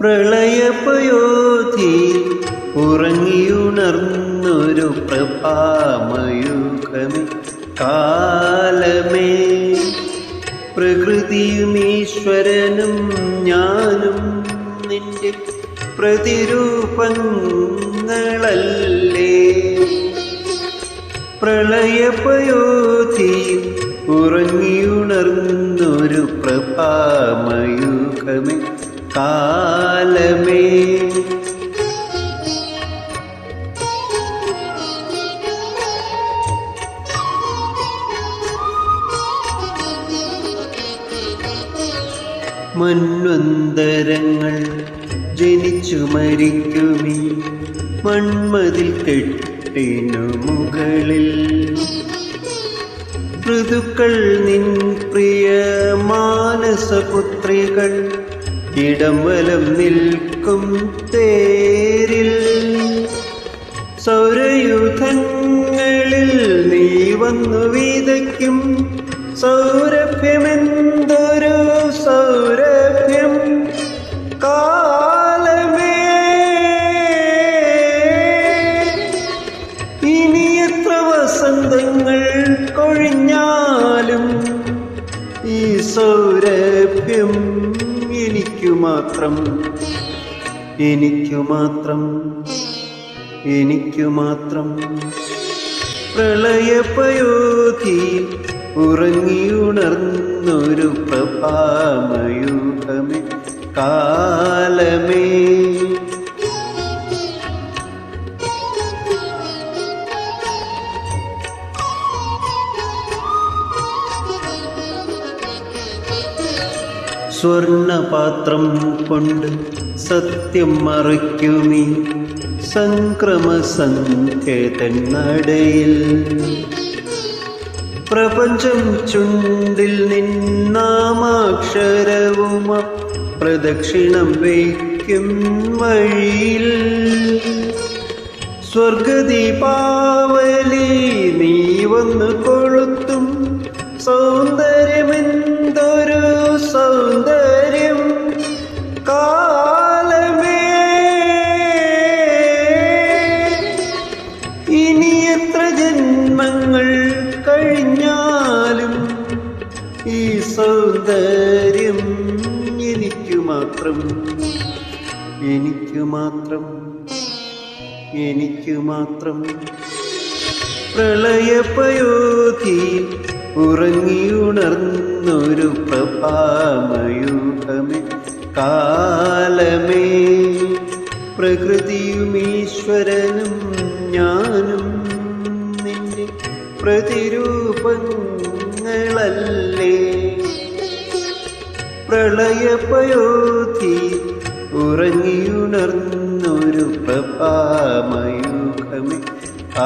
പ്രളയപയോധി ഉറങ്ങിയുണർന്നൊരു പ്രഭാമയുഗമേ. കാലമേ പ്രകൃതിയും ഈശ്വരനും ഞാനും നിന്റെ പ്രതിരൂപങ്ങളല്ലേ. പ്രളയപയോധി ഉറങ്ങിയുണർന്നൊരു പ്രഭാമയുഗമേ. കാലമേ മൺവന്തരങ്ങൾ ജനിച്ചു മരിക്കുമീ. മൺമതിൽ കെട്ടിനു മുകളിൽ. ഋതുക്കൾ നിൻ പ്രിയ മാനസപുത്രികൾ ഇടം വലം നിൽക്കും തേരിൽ. സൗരയുധങ്ങളിൽ നീ വന്നു വിതയ്ക്കും സൗരഭ്യമെന്തൊരു സൗരഭ്യം? കാലമേ. ഇനി എത്ര വസന്തങ്ങൾ കൊഴിഞ്ഞാലും ഈ സൗരഭ്യം എനിക്കു മാത്രം എനിക്കു മാത്രം എനിക്കു മാത്രം. പ്രളയപയോധി ഉറങ്ങിയുണർന്നൊരു പ്രഭാമയൂഹമേ കാലമേ. സ്വർണപാത്രം കൊണ്ട് സത്യം മറയ്ക്കുമീ സംക്രമസന്ധ്യതൻ നടയിൽ പ്രപഞ്ചം ചുണ്ടിൽ നിന്നാമാക്ഷരവുമ പ്രദക്ഷിണം വയ്ക്കും വഴിയിൽ. സ്വർഗദീപാവലി നീ വന്ന് കൊളുത്തും സൗന്ദര്യമെന്തൊരു കഴിഞ്ഞാലും ഈ സൗന്ദര്യം എനിക്കു മാത്രം എനിക്കു മാത്രം എനിക്കു മാത്രം പ്രളയപയോധി ഉറങ്ങിയുണർന്നൊരു പ്രഭാമയൂഹമേ. കാലമേ പ്രകൃതിയും ഈശ്വരനും നിന്റെ പ്രതിരൂപങ്ങളല്ലേ പ്രളയപയോധി ഉറങ്ങിയുണർന്നൊരു പ്രഭാമയുഗമേ. ആ